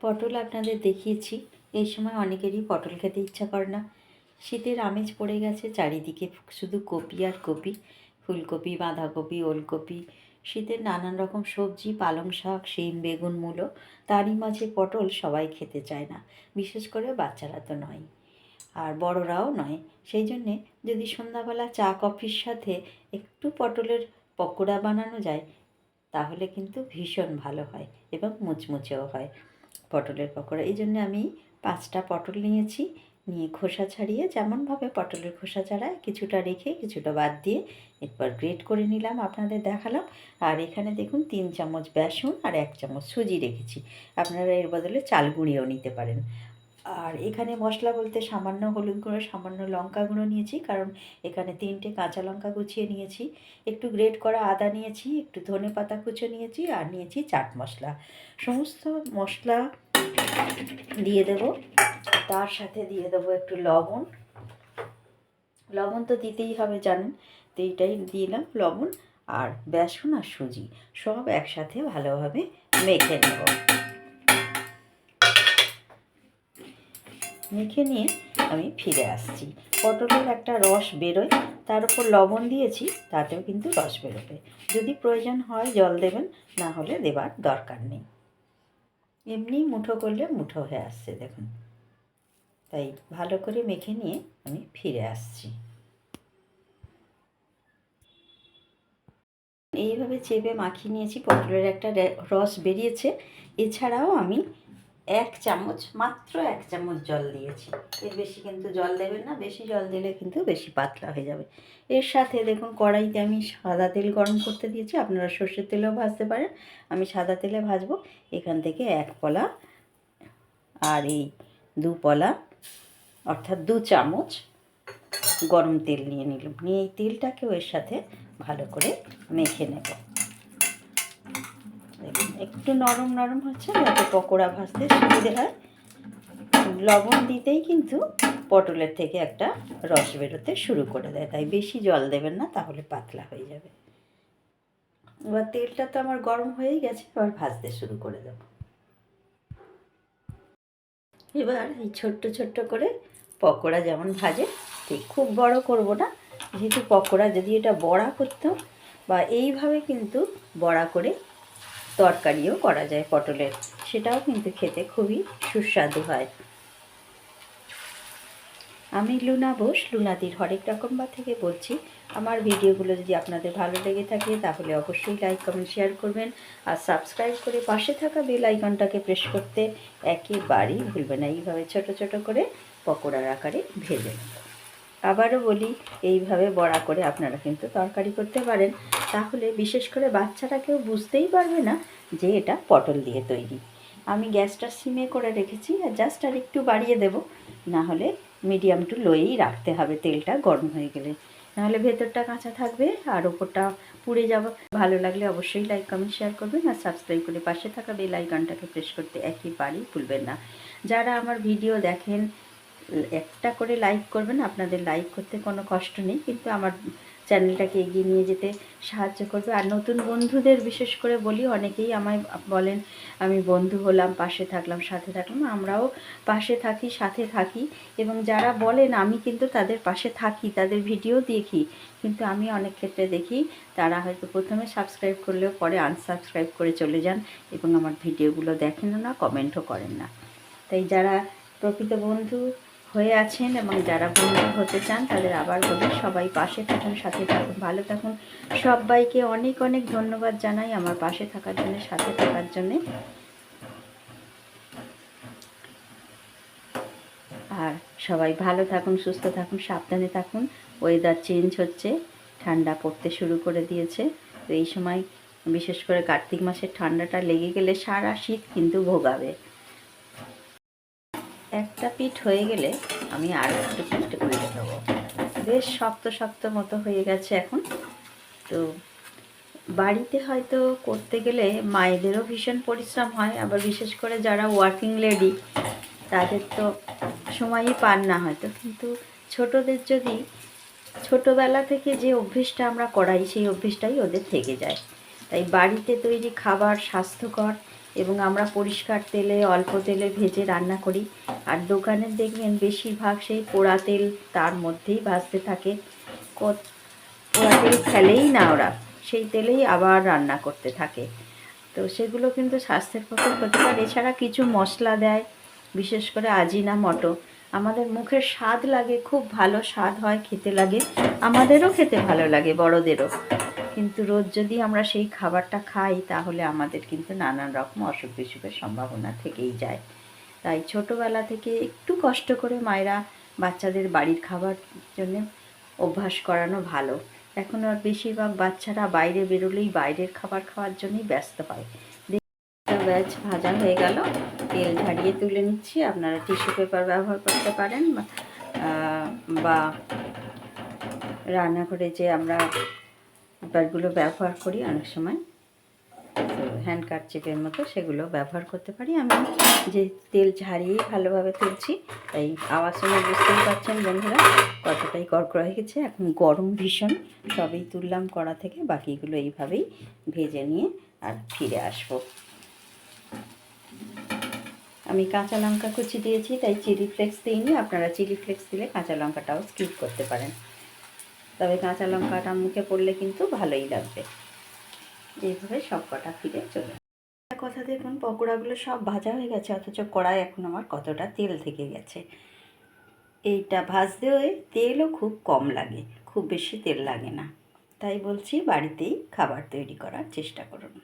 পটল আপনাদের দেখিয়েছি। এই সময় অনেকেরই পটল খেতে ইচ্ছা করে না। শীতের আমেজ পড়ে গেছে, চারিদিকে শুধু কপি আর কপি। ফুলকপি, বাঁধাকপি, ওলকপি, শীতের নানান রকম সবজি, পালং শাক, শিম, বেগুন, মূলো, তারই মাঝে পটল সবাই খেতে চায় না। বিশেষ করে বাচ্চারা তো নয়। আর বড়রাও নয়। সেই জন্যে যদি সন্ধ্যাবেলা চা, কফির সাথে একটু পটলের পকোড়া বানানো যায়, তাহলে কিন্তু ভীষণ ভালো হয় এবং মুচমুচেও হয়। পটলের পকোড়া। এই জন্য আমি পাঁচটা পটল নিয়েছি, নিয়ে খোসা ছাড়িয়ে যেমনভাবে পটলের খোসা ছাড়ায় কিছুটা রেখে, কিছুটা বাদ দিয়ে এরপর গ্রেট করে নিলাম, আপনাদের দেখালাম। আর এখানে দেখুন তিন চামচ বেসন আর এক চামচ সুজি রেখেছি। আপনারা এর বদলে চাল গুঁড়িয়েও নিতে পারেন। আর এখানে মশলা বলতে সামান্য হলুদ গুঁড়ো, সামান্য লঙ্কা গুঁড়ো নিয়েছি, কারণ এখানে তিনটে কাঁচা লঙ্কা কুচিয়ে নিয়েছি। একটু গ্রেট করা আদা নিয়েছি, একটু ধনে পাতা কুচো নিয়েছি, আর নিয়েছি চাট মশলা। সমস্ত মশলা দিয়ে দেব, তার সাথে দিয়ে দেবো একটু লবণ। লবণ তো দিতেই হবে, জানেন? তো এইটাই দিলাম লবণ আর বেসন আর সুজি, সব একসাথে ভালোভাবে মেখে নেব। মেখে নিয়ে আমি ফিরে আসছি। পটলের একটা রস বেরোয়, তার উপর লবণ দিয়েছি, তাতেও কিন্তু রস বেরোবে। যদি প্রয়োজন হয় জল দেবেন, না হলে দেবার দরকার নেই। এমনি মুঠো করলে মুঠো হয়ে আসছে, দেখুন। তাই ভালো করে মেখে নিয়ে আমি ফিরে আসছি। এইভাবে চেপে মাখিয়ে নিয়েছি, পটলের একটা রস বেরিয়েছে। এছাড়াও আমি এক চামচ, মাত্র এক চামচ জল দিয়েছি। এর বেশি কিন্তু জল দেবেন না, বেশি জল দিলে কিন্তু বেশি পাতলা হয়ে যাবে। এর সাথে দেখুন, কড়াইতে আমি সাদা তেল গরম করতে দিয়েছি, আপনারা সর্ষের তেলেও ভাজতে পারেন। আমি সাদা তেলে ভাজবো। এখান থেকে এক পলা আর এই দু পলা, অর্থাৎ দু চামচ গরম তেল নিয়ে নিলাম। নিয়ে এই তেলটাকেও এর সাথে ভালো করে মেখে নেব। একটু নরম নরম হচ্ছে, যাতে পকোড়া ভাজতে সুবিধে হয়। লবণ দিতেই কিন্তু পটলের থেকে একটা রস বেরোতে শুরু করে দেয়, তাই বেশি জল দেবেন না, তাহলে পাতলা হয়ে যাবে। এবার তেলটা তো আমার গরম হয়েই গেছে, এবার ভাজতে শুরু করে দেব। এবার এই ছোট্ট ছোট্ট করে পকোড়া যেমন ভাজে, ঠিক খুব বড় করব না। যেহেতু পকোড়া যদি এটা বড়া করতাম, বা এইভাবে কিন্তু বড়া করে তরকারিও করা যায় পটলের। সেটাও কিন্তু খেতে খুবই সুস্বাদু হয়। আমি লুনা বোস, লুনাদির হরেক রকমবা থেকে বলছি, আমার ভিডিওগুলো যদি আপনাদের ভালো লেগে থাকে তাহলে অবশ্যই লাইক, কমেন্ট, শেয়ার করবেন আর সাবস্ক্রাইব করে পাশে থাকা বেল আইকনটাকে প্রেস করতে একেবারেই ভুলবেন না। এইভাবে ছোট ছোট করে পকোড়ার আকারে ভেজে নেব। আবারও বলি, এইভাবে বড়া করে আপনারা কিন্তু তরকারি করতে পারেন। তাহলে বিশেষ করে বাচ্চারা কেউ বুঝতেই পারবে না যে এটা পটল দিয়ে তৈরি। আমি গ্যাসটা সিমে করে রেখেছি আর জাস্ট আর একটু বাড়িয়ে দেব। না হলে মিডিয়াম টু লোয়েই রাখতে হবে তেলটা গরম হয়ে গেলে। নাহলে ভেতরটা কাঁচা থাকবে আর ওপরটা পুড়ে যাবে। ভালো লাগলে অবশ্যই লাইক, কমেন্ট, শেয়ার করবেন আর সাবস্ক্রাইব করে পাশে থাকা বেল আইকনটাকে প্রেস করতে একেবারেই ভুলবেন না। যারা আমার ভিডিও দেখেন একটা করে লাইক করবেন, আপনাদের লাইক করতে কোনো কষ্ট নেই, কিন্তু আমার চ্যানেলটাকে এগিয়ে নিয়ে যেতে সাহায্য করবে। আর নতুন বন্ধুদের বিশেষ করে বলি, অনেকেই আমায় বলেন, আমি বন্ধু হলাম, পাশে থাকলাম, সাথে থাকলাম। আমরাও পাশে থাকি, সাথে থাকি, এবং যারা বলেন, আমি কিন্তু তাদের পাশে থাকি, তাদের ভিডিও দেখি। কিন্তু আমি অনেক ক্ষেত্রে দেখি, তারা হয়তো প্রথমে সাবস্ক্রাইব করলেও পরে আনসাবস্ক্রাইব করে চলে যান, এবং আমার ভিডিওগুলো দেখেনও না কমেন্টও করেন না। তাই যারা প্রকৃত বন্ধু হয়ে আছেন এবং যারা বন্ধু হতে চান, তাদের আবার বলি, সবাই পাশে থাকুন, সাথে থাকুন, ভালো থাকুন। সবাইকে অনেক অনেক ধন্যবাদ জানাই আমার পাশে থাকার জন্য, সাথে থাকার জন্যে। আর সবাই ভালো থাকুন, সুস্থ থাকুন, সাবধানে থাকুন। ওয়েদার চেঞ্জ হচ্ছে, ঠান্ডা পড়তে শুরু করে দিয়েছে। তো এই সময়, বিশেষ করে কার্তিক মাসের ঠান্ডাটা লেগে গেলে সারা শীত কিন্তু ভোগাবে। একটা পিঠ হয়ে গেলে আমি আরও একটু পিঠ করে দেবো বেশ শক্ত শক্ত মতো হয়ে গেছে এখন। তো বাড়িতে হয়তো করতে গেলে মায়েদেরও ভীষণ পরিশ্রম হয়, আবার বিশেষ করে যারা ওয়ার্কিং লেডি তাদের তো সময়ই পান না হয়তো। কিন্তু ছোটদের যদি ছোটোবেলা থেকে যে অভ্যেসটা আমরা করাই, সেই অভ্যেসটাই ওদের থেকে যায়। তাই বাড়িতে তৈরি খাবার স্বাস্থ্যকর এবং আমরা পরিষ্কার তেলে, অল্প তেলে ভেজে রান্না করি। আর দোকানের দেখবেন বেশিরভাগ সেই পোড়া তেল তার মধ্যেই ভাজতে থাকে। পোড়া তেল ফেলেই না ওরা, সেই তেলেই আবার রান্না করতে থাকে। তো সেগুলো কিন্তু স্বাস্থ্যের পক্ষে ক্ষতিকর। এছাড়া কিছু মশলা দেয়, বিশেষ করে আজিনা মটো। আমাদের মুখের স্বাদ লাগে, খুব ভালো স্বাদ হয়, খেতে লাগে। আমাদেরও খেতে ভালো লাগে, বড়দেরও। কিন্তু রোজ যদি আমরা সেই খাবারটা খাই, তাহলে আমাদের কিন্তু নানান রকম অসুখ বিসুখের সম্ভাবনা থেকেই যায়। তাই ছোটোবেলা থেকে একটু কষ্ট করে মায়েরা বাচ্চাদের বাড়ির খাবার জন্য অভ্যাস করানো ভালো। এখন আর বেশিরভাগ বাচ্চারা বাইরে বেরোলেই বাইরের খাবার খাওয়ার জন্যই ব্যস্ত হয়। ব্যাচ ভাজা হয়ে গেল। তেল ঝাড়িয়ে তুলে নিচ্ছি। আপনারা টিস্যু পেপার ব্যবহার করতে পারেন। বা রান্নাঘরে যে আমরা পেপারগুলো ব্যবহার করি অনেক সময়। হ্যান্ড কারচিপের মতো সেগুলো ব্যবহার করতে পারি। আমি যে তেল ঝাড়িয়েই ভালোভাবে তুলছি, তাই আওয়াজ শুনে বুঝতেই পারছেন বন্ধুরা কতটাই কড়কড়া হয়ে গেছে। এখন গরম ভীষণ, সবই তুললাম কড়া থেকে, বাকিগুলো এইভাবেই ভেজে নিয়ে আর ফিরে আসব। আমি কাঁচা লঙ্কা কুচি দিয়েছি, তাই চিলি ফ্লেক্স দিইনি। আপনারা চিলি ফ্লেক্স দিলে কাঁচা লঙ্কাটাও স্কিপ করতে পারেন। তবে কাঁচা লঙ্কাটা মুখে পড়লে কিন্তু ভালোই লাগবে। এইভাবে সব কটা ফিরে চলে কথা দেখুন, পকোড়াগুলো সব ভাজা হয়ে গেছে, অথচ কড়াই এখন আমার কতটা তেল থেকে গেছে। এইটা ভাজতে হয়ে তেলও খুব কম লাগে, খুব বেশি তেল লাগে না। তাই বলছি বাড়িতেই খাবার তৈরি করার চেষ্টা করুন।